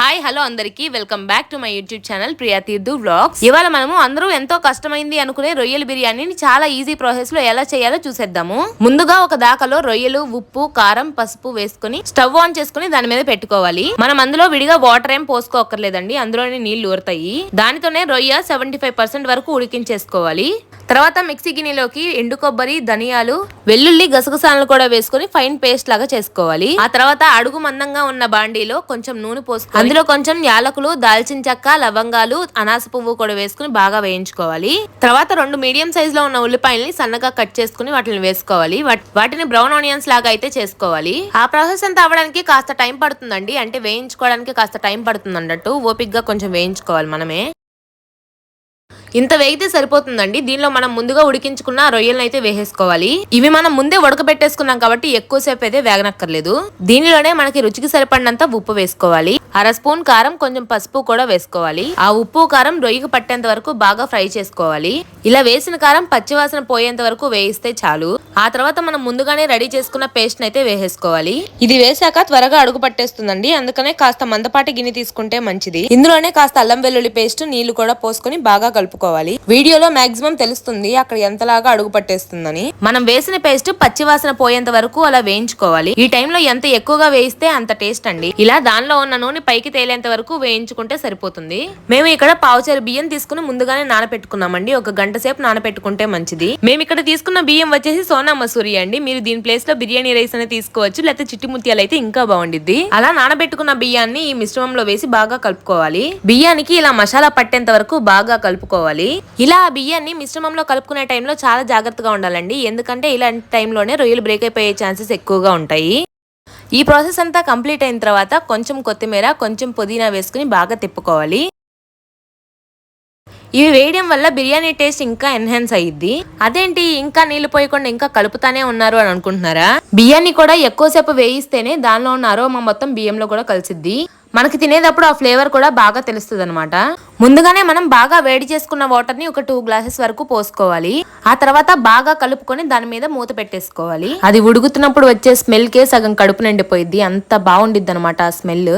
Hi hello అందరికీ. Welcome back to my YouTube channel Priya Theerthu vlogs. ఇవాళ మనము అందరూ ఎంతో కష్టమైంది అనుకునే రొయ్యల బిర్యానీని చాలా ఈజీ ప్రాసెస్లో ఎలా చేయాలో చూసేద్దాము. ముందుగా ఒక దాకలో రొయ్యలు ఉప్పు కారం పసుపు వేసుకుని స్టవ్ ఆన్ చేసుకుని దాని మీద పెట్టుకోవాలి. మనం అందులో విడిగా వాటర్ ఏం పోసుకోకర్లేదండి అందులోనే నీళ్ళు ఊరుతాయి. దానితోనే రొయ్య సెవెంటీ ఫైవ్ పర్సెంట్ వరకు ఉడికించేసుకోవాలి. తర్వాత మిక్సీ గిన్నెలోకి ఎండు కొబ్బరి ధనియాలు వెల్లుల్లి గసగసాలను కూడా వేసుకొని ఫైన్ పేస్ట్ లాగా చేసుకోవాలి. ఆ తర్వాత అడుగు మందంగా ఉన్న బాండీలో కొంచెం నూనె పోసుకొని అందులో కొంచెం యాలకులు దాల్చిన చెక్క లవంగాలు అనాస పువ్వు కూడా వేసుకుని బాగా వేయించుకోవాలి. తర్వాత రెండు మీడియం సైజ్లో ఉన్న ఉల్లిపాయల్ని సన్నగా కట్ చేసుకుని వాటిని వేసుకోవాలి. వాటిని బ్రౌన్ ఆనియన్స్ లాగా అయితే చేసుకోవాలి. ఆ ప్రాసెస్ అంతా అవ్వడానికి కాస్త టైం పడుతుందండి. అంటే వేయించుకోవడానికి కాస్త టైం పడుతుంది అన్నట్టు ఓపిక్గా కొంచెం వేయించుకోవాలి మనమే. ఇంత వేగితే సరిపోతుందండి. దీనిలో మనం ముందుగా ఉడికించుకున్న రొయ్యలను అయితే వేసేసుకోవాలి. ఇవి మనం ముందే ఉడకబెట్టేసుకున్నాం కాబట్టి ఎక్కువసేపు అయితే వేగనక్కర్లేదు. దీనిలోనే మనకి రుచికి సరిపడినంత ఉప్పు వేసుకోవాలి. అర స్పూన్ కారం కొంచెం పసుపు కూడా వేసుకోవాలి. ఆ ఉప్పు కారం రొయ్యకు పట్టేంత వరకు బాగా ఫ్రై చేసుకోవాలి. ఇలా వేసిన కారం పచ్చివాసన పోయేంత వరకు వేయిస్తే చాలు. ఆ తర్వాత మనం ముందుగానే రెడీ చేసుకున్న పేస్ట్ అయితే వేసేసుకోవాలి. ఇది వేసాక త్వరగా అడుగు పట్టేస్తుందండి. అందుకనే కాస్త మందపాటి గిన్నె తీసుకుంటే మంచిది. ఇందులోనే కాస్త అల్లం వెల్లుల్లి పేస్ట్ నీళ్ళు కూడా పోసుకొని బాగా కలుపుకోవాలి. వీడియోలో మాక్సిమం తెలుస్తుంది అక్కడ ఎంతలాగా అడుగు పట్టేస్తుందని. మనం వేసిన పేస్ట్ పచ్చివాసన పోయేంత వరకు అలా వేయించుకోవాలి. ఈ టైంలో ఎంత ఎక్కువగా వేయిస్తే అంత టేస్ట్ అండి. ఇలా దానిలో ఉన్న నూనె పైకి తేలేంత వరకు వేయించుకుంటే సరిపోతుంది. మేము ఇక్కడ పావుచేరు బియ్యం తీసుకుని ముందుగానే నానపెట్టుకున్నామండి. ఒక గంట సేపు నానపెట్టుకుంటే మంచిది. మేము ఇక్కడ తీసుకున్న బియ్యం వచ్చేసి సోనా మసూరి అండి. మీరు దీని ప్లేస్లో బిర్యానీ రైస్ అనేది తీసుకోవచ్చు లేకపోతే చిట్టి ముత్యాలు అయితే ఇంకా బాగుండిద్ది. అలా నానబెట్టుకున్న బియ్యాన్ని ఈ మిశ్రమంలో వేసి బాగా కలుపుకోవాలి. బియ్యానికి ఇలా మసాలా పట్టేంత వరకు బాగా కలుపుకోవాలి. ఇలా ఆ బియ్యాన్ని మిశ్రమంలో కలుపుకునే టైంలో చాలా జాగ్రత్తగా ఉండాలండి. ఎందుకంటే ఇలాంటి టైంలోనే రొయ్యలు బ్రేక్ అయిపోయే ఛాన్సెస్ ఎక్కువగా ఉంటాయి. ఈ ప్రాసెస్ అంతా కంప్లీట్ అయిన తర్వాత కొంచెం కొత్తిమీర కొంచెం పుదీనా వేసుకుని బాగా తిప్పుకోవాలి. ఇవి వేయడం వల్ల బిర్యానీ టేస్ట్ ఇంకా ఎన్హాన్స్ అయ్యిద్ది అదేంటి ఇంకా నీళ్ళు పోయకుండా ఇంకా కలుపుతానే ఉన్నారు అని అనుకుంటున్నారా? బియ్యాన్ని కూడా ఎక్కువసేపు వేయిస్తేనే దానిలో ఉన్న అరోమా మొత్తం బియ్యంలో కూడా కలిసిద్ది. మనకి తినేటప్పుడు ఆ ఫ్లేవర్ కూడా బాగా తెలుస్తుంది అనమాట ముందుగానే మనం బాగా వేడి చేసుకున్న వాటర్ని ఒక టూ గ్లాసెస్ వరకు పోసుకోవాలి. ఆ తర్వాత బాగా కలుపుకొని దాని మీద మూత పెట్టేసుకోవాలి. అది ఉడుగుతున్నప్పుడు వచ్చే స్మెల్ కే సగం కడుపు నిండిపోయిద్ది. అంత బాగుండిద్ది అనమాట ఆ స్మెల్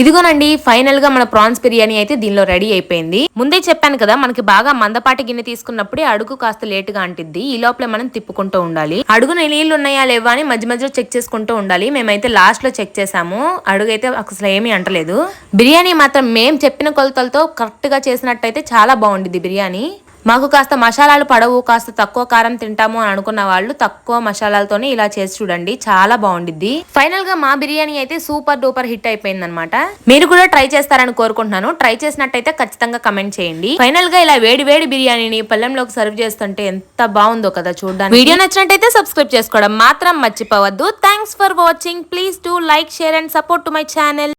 ఇదిగోనండి ఫైనల్గా మన ప్రాన్స్ బిర్యానీ అయితే దీనిలో రెడీ అయిపోయింది. ముందే చెప్పాను కదా మనకి బాగా మందపాటి గిన్నె తీసుకున్నప్పుడే అడుగు కాస్త లేట్గా అంటిద్ది. ఈ లోపల మనం తిప్పుకుంటూ ఉండాలి. అడుగున నీళ్ళు ఉన్నాయా లేవా అని మధ్య మధ్యలో చెక్ చేసుకుంటూ ఉండాలి. మేమైతే లాస్ట్లో చెక్ చేసాము. అడుగు అయితే అసలు ఏమీ అంటలేదు. బిర్యానీ మాత్రం మేం చెప్పిన కొలతలతో కరెక్ట్గా చేసినట్టయితే చాలా బాగుండిద్ది బిర్యానీ. మాకు కాస్త మసాలాలు పడవు కాస్త తక్కువ కారం తింటాము అని అనుకున్న వాళ్ళు తక్కువ మసాలాలతోనే ఇలా చేసి చూడండి చాలా బాగుండిద్ది. ఫైనల్గా మా బిర్యానీ అయితే సూపర్ డూపర్ హిట్ అయిపోయింది అనమాట మీరు కూడా ట్రై చేస్తారని కోరుకుంటున్నాను. ట్రై చేసినట్టయితే ఖచ్చితంగా కమెంట్ చేయండి. ఫైనల్గా ఇలా వేడి వేడి బిర్యానీని పళ్ళెంలోకి సర్వ్ చేస్తుంటే ఎంత బాగుందో కదా చూడడానికి. వీడియో నచ్చినట్టయితే సబ్స్క్రైబ్ చేసుకోవడం మాత్రం మర్చిపోవద్దు. Thanks for watching please do like share and support to my channel